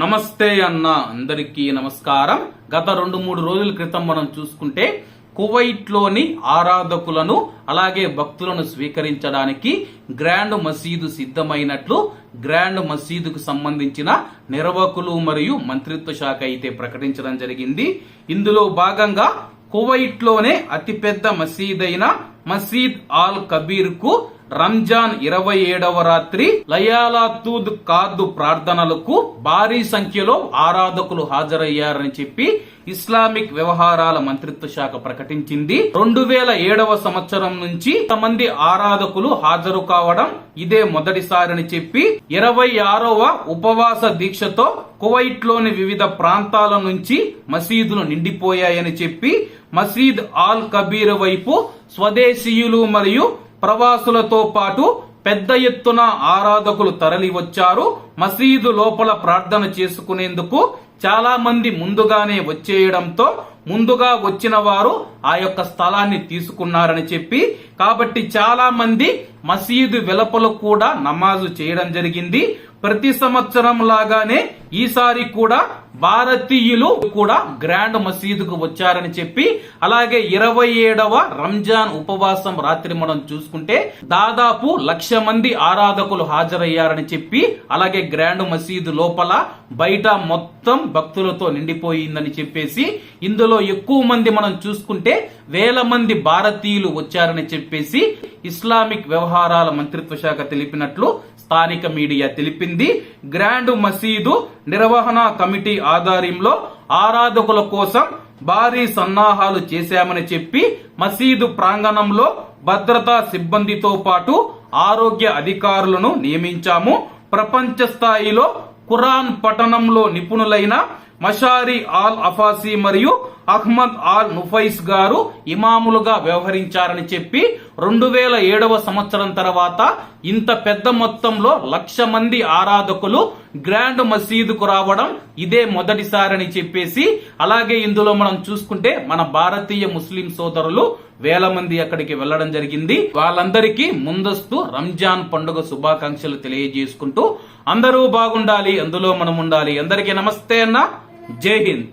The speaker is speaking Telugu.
నమస్తే అన్న అందరికీ నమస్కారం. గత రెండు మూడు రోజుల క్రితం మనం చూసుకుంటే కువైట్లోని ఆరాధకులను అలాగే భక్తులను స్వీకరించడానికి గ్రాండ్ మసీదు సిద్ధమైనట్లు గ్రాండ్ మసీదుకు సంబంధించిన నిర్వాహకులు మరియు మంత్రిత్వ శాఖ అయితే ప్రకటించడం జరిగింది. ఇందులో భాగంగా కువైట్లోనే అతిపెద్ద మసీదైన మసీద్ ఆల్ కబీర్కు రంజాన్ ఇరవై ఏడవ రాత్రి లయాలాతూద్ కాదు ప్రార్థనలకు భారీ సంఖ్యలో ఆరాధకులు హాజరయ్యారని చెప్పి ఇస్లామిక్ వ్యవహారాల మంత్రిత్వ శాఖ ప్రకటించింది. రెండు వేల ఏడవ సంవత్సరం నుంచి కొంతమంది ఆరాధకులు హాజరు కావడం ఇదే మొదటిసారని చెప్పి ఇరవై ఆరవ ఉపవాస దీక్షతో కువైట్లోని వివిధ ప్రాంతాల నుంచి మసీదులు నిండిపోయాయని చెప్పి మసీద్ ఆల్ కబీర్ వైపు స్వదేశీయులు మరియు ప్రవాసులతో పాటు పెద్ద ఎత్తున ఆరాధకులు తరలి వచ్చారు. మసీదు లోపల ప్రార్థన చేసుకునేందుకు చాలా మంది ముందుగానే వచ్చేయడంతో ముందుగా వచ్చిన వారు ఆ యొక్క స్థలాన్ని తీసుకున్నారని చెప్పి కాబట్టి చాలా మంది మసీదు వెలుపల కూడా నమాజు చేయడం జరిగింది. ప్రతి సంవత్సరం లాగానే ఈసారి కూడా భారతీయులు కూడా గ్రాండ్ మసీదుకు వచ్చారని చెప్పి అలాగే ఇరవై ఏడవ రంజాన్ ఉపవాసం రాత్రి మనం చూసుకుంటే దాదాపు లక్ష మంది ఆరాధకులు హాజరయ్యారని చెప్పి అలాగే గ్రాండ్ మసీదు లోపల బయట మొత్తం భక్తులతో నిండిపోయిందని చెప్పేసి ఇందులో ఎక్కువ మంది మనం చూసుకుంటే వేల మంది భారతీయులు వచ్చారని చెప్పేసి ఇస్లామిక్ వ్యవహారాల మంత్రిత్వ శాఖ తెలిపినట్లు స్థానిక మీడియా తెలిపింది. గ్రాండ్ మసీదు నిర్వహణ కమిటీ ఆధ్వర్యంలో ఆరాధకుల కోసం భారీ సన్నాహాలు చేశామని చెప్పి మసీదు ప్రాంగణంలో భద్రతా సిబ్బందితో పాటు ఆరోగ్య అధికారులను నియమించాము. ప్రపంచ స్థాయిలో ఖురాన్ పఠనంలో నిపుణులైన మషారి ఆల్ అఫాసి మరియు అహ్మద్ ఆల్ నుఫైస్ గారు ఇమాములుగా వ్యవహరించారని చెప్పి రెండు వేల ఏడవ సంవత్సరం తర్వాత ఇంత పెద్ద మొత్తంలో లక్ష మంది ఆరాధకులు గ్రాండ్ మసీదుకు రావడం ఇదే మొదటిసారని చెప్పేసి అలాగే ఇందులో మనం చూసుకుంటే మన భారతీయ ముస్లిం సోదరులు వేల మంది అక్కడికి వెళ్ళడం జరిగింది. వాళ్ళందరికీ ముందస్తు రంజాన్ పండుగ శుభాకాంక్షలు తెలియజేసుకుంటూ అందరూ బాగుండాలి అందులో మనం ఉండాలి. అందరికీ నమస్తే అన్న. జై హింద్.